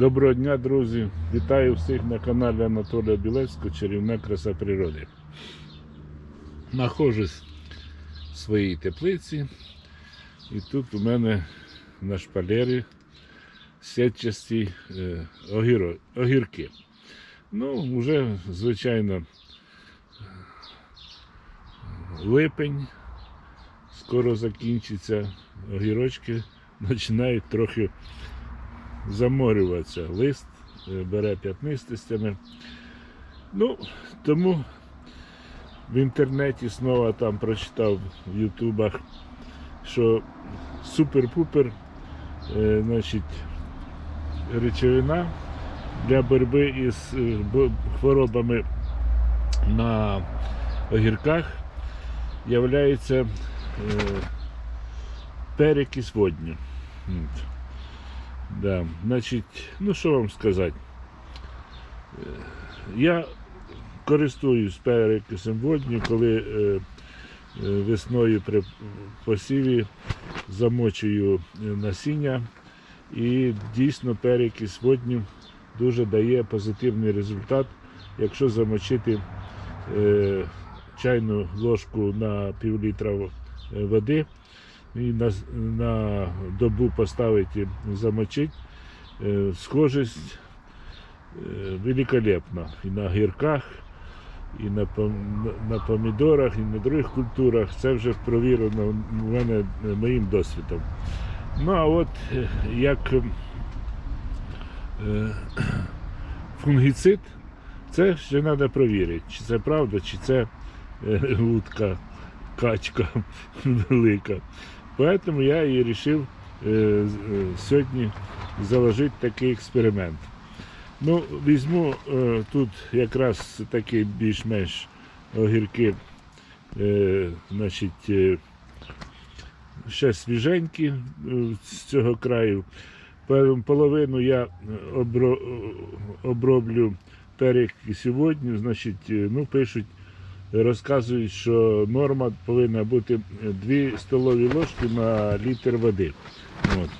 Доброго дня, друзі! Вітаю всіх на каналі Анатолія Білецького Чарівна краса природи. Нахожусь в своїй теплиці, і тут у мене на шпалері сетчасті е, огірки. Ну, вже, звичайно, липень, скоро закінчиться, огірочки починають трохи заморюватися. Лист е, бере п'ятнистостями. Ну, тому в інтернеті знову там прочитав в Ютубах, що супер-пупер, е, значить, речовина для боротьби із е, хворобами на огірках являється перекись водню. Да, значить, ну що вам сказати? Е, Я користуюсь перекисом водню, коли е, е, весною при посіві замочую насіння і дійсно перекис водню дуже дає позитивний результат, якщо замочити чайну ложку на пів літра води і на, на добу поставити замочити. Е, Схожість е, великолепна. І на гірках, і на, на- помідорах, і на других культурах. Це вже провірено в мене е, моїм досвідом. Ну а от як фунгіцид, це ще треба перевірити, чи це правда, чи це утка, качка велика. Поэтому я і вирішив е, е, сьогодні заложити такий експеримент. Ну, візьму е, тут якраз такі більш-менш огірки, значить, ще свіженькі з цього краю. Половину я обро, оброблю переки сьогодні, значить, ну, пишуть, розказують, що норма повинна бути 2 столові ложки на літр води. От.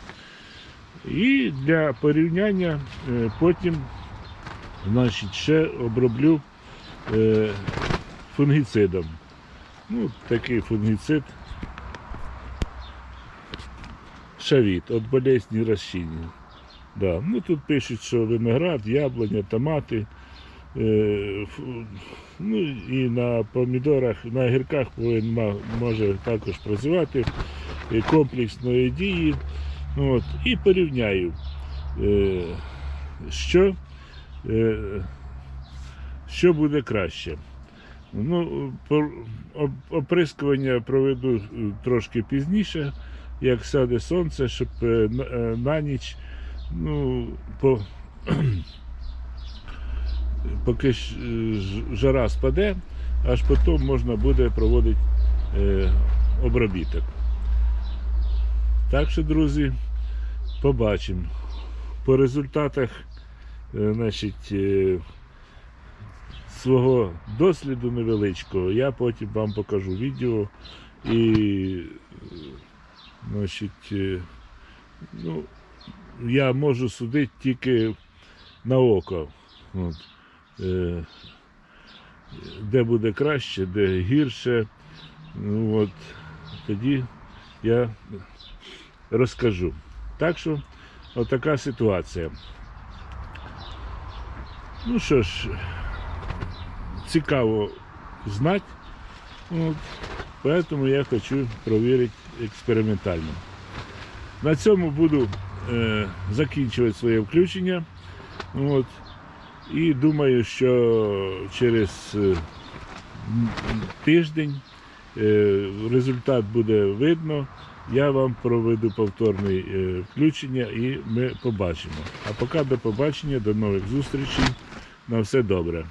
І для порівняння е, потім значить, ще оброблю е, фунгіцидом. Ну, такий фунгіцид. Шавіт від болезні розчинення. Да. Ну, тут пишуть, що виноград, яблуня, томати. Е, ну, і на помідорах, на огірках повинен може також працювати е, комплексної дії. От, і порівняю, е, що, що буде краще. Ну, оприскування проведу трошки пізніше, як сяде сонце, щоб на ніч, ну, по, поки е, жара спаде, аж потім можна буде проводити е, обробіток. Так що, друзі, побачимо. По результатах е, значить, свого досліду невеличкого я потім вам покажу відео і значить, ну, я можу судити тільки на око. От. Е, Де буде краще, де гірше. Ну, от, тоді я розкажу. Так що, отака ситуація. Ну що ж, цікаво знати. От, поэтому я хочу провірити експериментально. На цьому буду е, закінчувати своє включення. От, і думаю, що через е, тиждень е, результат буде видно. Я вам проведу повторне е, включення і ми побачимо. А поки до побачення, до нових зустрічей. На все добре.